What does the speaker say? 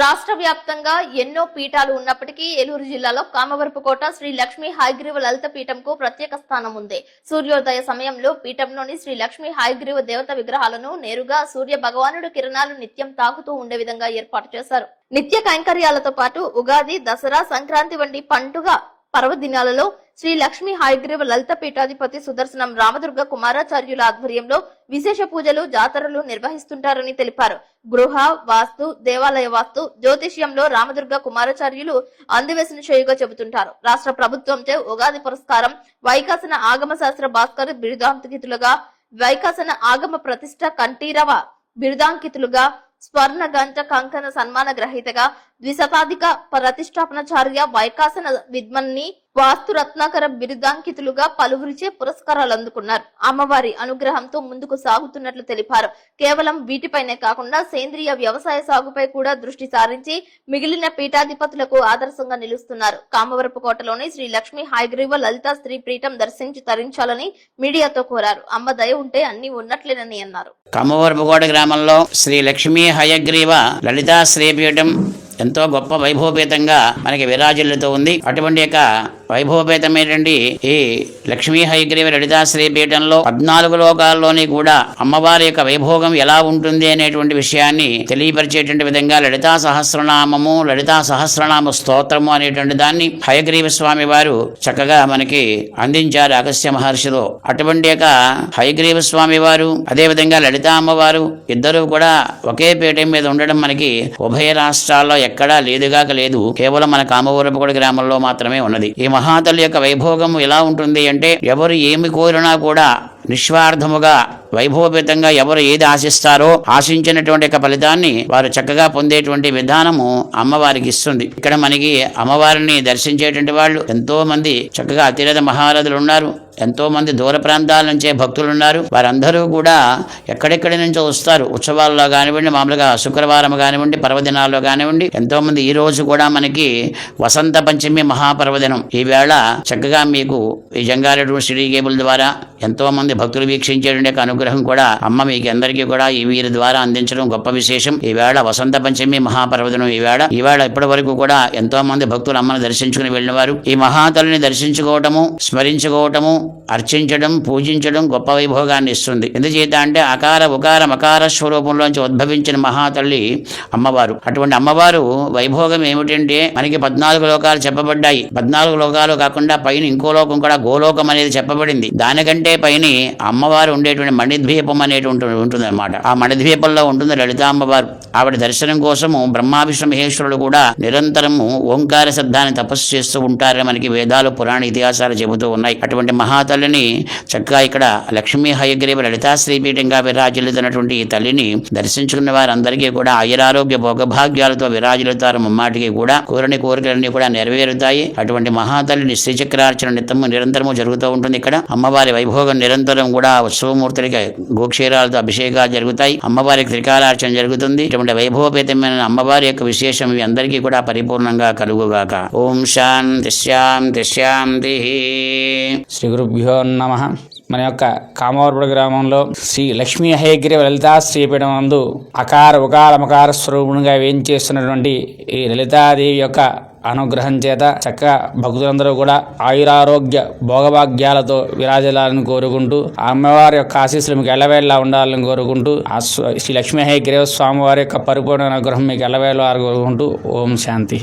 రాష్ట్ర వ్యాప్తంగా ఎన్నో పీఠాలు ఉన్నప్పటికీ ఏలూరు జిల్లాలో కామవరపుకోట శ్రీ లక్ష్మీ హైగ్రీవ లలిత పీఠంకు ప్రత్యేక స్థానం ఉంది సూర్యోదయ సమయంలో పీఠంలోని శ్రీ లక్ష్మీ హైగ్రీవ దేవత విగ్రహాలను నేరుగా సూర్య భగవానుడు కిరణాలు నిత్యం తాకుతూ ఉండే విధంగా ఏర్పాటు చేశారు. నిత్య కైంకర్యాలతో పాటు ఉగాది దసరా సంక్రాంతి వంటి పండుగ పర్వదినాలలో శ్రీ లక్ష్మీ హయగ్రీవ లలిత పీఠాధిపతి సుదర్శనం రామదుర్గ కుమారాచార్యుల ఆధ్వర్యంలో విశేష పూజలు జాతరలు నిర్వహిస్తుంటారని తెలిపారు. గృహ వాస్తు దేవాలయ వాస్తు జ్యోతిష్యంలో రామదుర్గ కుమారాచార్యులు అందివేసిన చేయుగా చెబుతుంటారు. రాష్ట్ర ప్రభుత్వంచే ఉగాది పురస్కారం వైకాసన ఆగమ శాస్త్ర భాస్కర్ బిరుదాంకితులుగా వైకాసన ఆగమ ప్రతిష్ట కంఠీరవ బిరుదాంకితులుగా స్వర్ణ గంట కంకణ సన్మాన గ్రహీతగా ద్విశతాధిక ప్రతిష్టాపనచార్య వైకాసన విద్మన్ని వాస్తు రత్నాకర బిరుదాంకితులుగా పలువురిచే పురస్కారాలు అందుకున్నారు. అమ్మవారి అనుగ్రహంతో ముందుకు సాగుతున్నట్లు తెలిపారు. కేవలం వీటిపైనే కాకుండా సేంద్రియ వ్యవసాయ సాగుపై కూడా దృష్టి సారించి మిగిలిన పీఠాధిపతులకు ఆదర్శంగా నిలుస్తున్నారు. కామవరపు కోటలోని శ్రీ లక్ష్మీ హైగ్రీవ లలిత స్త్రీ పీఠం దర్శించి తరించాలని మీడియాతో కోరారు. అమ్మ దయ ఉంటే అన్ని ఉన్నట్లేనని అన్నారు. కమ్మవరపుకోట గ్రామంలో శ్రీ లక్ష్మీ హయగ్రీవ లలితా శ్రీపీఠం ఎంతో గొప్ప వైభవపేతంగా మనకి విరాజిల్లుతూ ఉంది. అటువంటి యొక్క వైభవపేతమేటండి ఈ లక్ష్మీ హయగ్రీవ లలితా శ్రీపీఠంలో పద్నాలుగు లోకాల్లోని కూడా అమ్మవారి యొక్క వైభోగం ఎలా ఉంటుంది అనేటువంటి విషయాన్ని తెలియపరిచేటువంటి విధంగా లలితా సహస్రనామము లలితా సహస్రనామ స్తోత్రము అనేటువంటి దాన్ని హయగ్రీవ స్వామి వారు చక్కగా మనకి అందించారు అగస్య మహర్షిలో. అటువంటి యొక్క హయగ్రీవ స్వామి వారు అదేవిధంగా లలితా అమ్మవారు ఇద్దరు కూడా ఒకే పీఠం మీద ఉండడం మనకి ఉభయ రాష్ట్రాల్లో ఎక్కడా లేదుగాక లేదు. కేవలం మన కామవరపుకోట గ్రామంలో మాత్రమే ఉన్నది. ఈ మహాతల్లి యొక్క వైభోగం ఎలా ఉంటుంది అంటే ఎవరు ఏమి కోరినా కూడా నిస్వార్థముగా వైభవపేతంగా ఎవరు ఏది ఆశిస్తారో ఆశించినటువంటి యొక్క ఫలితాన్ని వారు చక్కగా పొందేటువంటి విధానము అమ్మవారికి ఇస్తుంది. ఇక్కడ మనకి అమ్మవారిని దర్శించేటువంటి వాళ్ళు ఎంతో మంది చక్కగా అతిరథ మహారథులు ఉన్నారు ఎంతో మంది దూర ప్రాంతాల నుంచే భక్తులు ఉన్నారు. వారందరూ కూడా ఎక్కడెక్కడి నుంచో వస్తారు. ఉత్సవాల్లో కానివ్వండి మామూలుగా శుక్రవారం కానివ్వండి పర్వదినాల్లో కానివ్వండి ఎంతో మంది ఈ రోజు కూడా మనకి వసంత పంచమి మహాపర్వదినం. ఈ వేళ చక్కగా మీకు ఈ జంగారెడ్డి సిటీ కేబుల్ ద్వారా ఎంతో మంది భక్తులు వీక్షించేటువంటి అనుగ్రహం కూడా అమ్మ మీకు అందరికీ కూడా ఈ వీరి ద్వారా అందించడం గొప్ప విశేషం. ఈవేళ వసంత పంచమి మహాపర్వదనం ఈవేళ. ఈవేళ ఇప్పటి వరకు కూడా ఎంతో మంది భక్తులు అమ్మను దర్శించుకుని వెళ్ళిన వారు ఈ మహాతల్లిని దర్శించుకోవటము స్మరించుకోవటము అర్చించడం పూజించడం గొప్ప వైభోగాన్ని ఇస్తుంది. ఎందుచేత అంటే అకార ఉకార మకార స్వరూపంలోంచి ఉద్భవించిన మహాతల్లి అమ్మవారు. అటువంటి అమ్మవారు వైభోగం ఏమిటంటే మనకి పద్నాలుగు లోకాలు చెప్పబడ్డాయి. పద్నాలుగు లోకాలు కాకుండా పైన ఇంకో లోకం కూడా గోలోకం అనేది చెప్పబడింది. దానికంటే పైన అమ్మవారు ఉండేటువంటి మణిద్వీపం అనేటువంటి ఉంటుందన్నమాట. ఆ మణిద్వీపంలో ఉంటుంది లలితాంబవారు. అమ్మవారు ఆవిడ దర్శనం కోసము బ్రహ్మావిష్ణు మహేశ్వరుడు కూడా నిరంతరము ఓంకార శబ్దాన్ని తపస్సు చేస్తూ ఉంటారని మనకి వేదాలు పురాణ ఇతిహాసాలు చెబుతూ ఉన్నాయి. అటువంటి మహాతల్లిని చక్కగా ఇక్కడ లక్ష్మీ హయగ్రీవ లలితాశ్రీపీఠంగా విరాజిల్లుతున్నటువంటి ఈ తల్లిని దర్శించుకున్న వారందరికీ కూడా ఆయురారోగ్య భోగభాగ్యాలతో విరాజిల్లుతారు. ముమ్మాటికి కూడా కోరని కోరికలన్నీ కూడా నెరవేరుతాయి. అటువంటి మహాతల్లిని శ్రీచక్రార్చన నిత్తము నిరంతరము జరుగుతూ ఉంటుంది ఇక్కడ. అమ్మవారి వైభోగం నిరంతరం కూడా ఉత్సవమూర్తులకి గోక్షీరాలతో అభిషేకాలు జరుగుతాయి. అమ్మవారికి త్రికాలార్చన జరుగుతుంది. ఇటువంటి వైభవపేతమైన అమ్మవారి యొక్క విశేషం ఇవి అందరికీ కూడా పరిపూర్ణంగా కలుగుగాక. ఓం శాంతి శాంతి శాంతి. శ్రీ గురుభ్యో నమ. మన యొక్క కామవరపుడు గ్రామంలో శ్రీ లక్ష్మీ హయగిరి లలితా శ్రీపీఠం నందు అకార ఉకార మకార స్వరూపునిగా వేయించేస్తున్నటువంటి ఈ లలితాదేవి యొక్క అనుగ్రహం చేత చక్కగా భక్తులందరూ కూడా ఆయురారోగ్య భోగభాగ్యాలతో విరాజాలని కోరుకుంటూ ఆ అమ్మవారి యొక్క ఆశీస్సులు మీకు ఎల్లవేళలా ఉండాలని కోరుకుంటూ ఆ శ్రీ లక్ష్మీ హయగ్రీవ స్వామివారి యొక్క పరిపూర్ణ అనుగ్రహం మీకు ఎల్లవేళ కోరుకుంటూ ఓం శాంతి.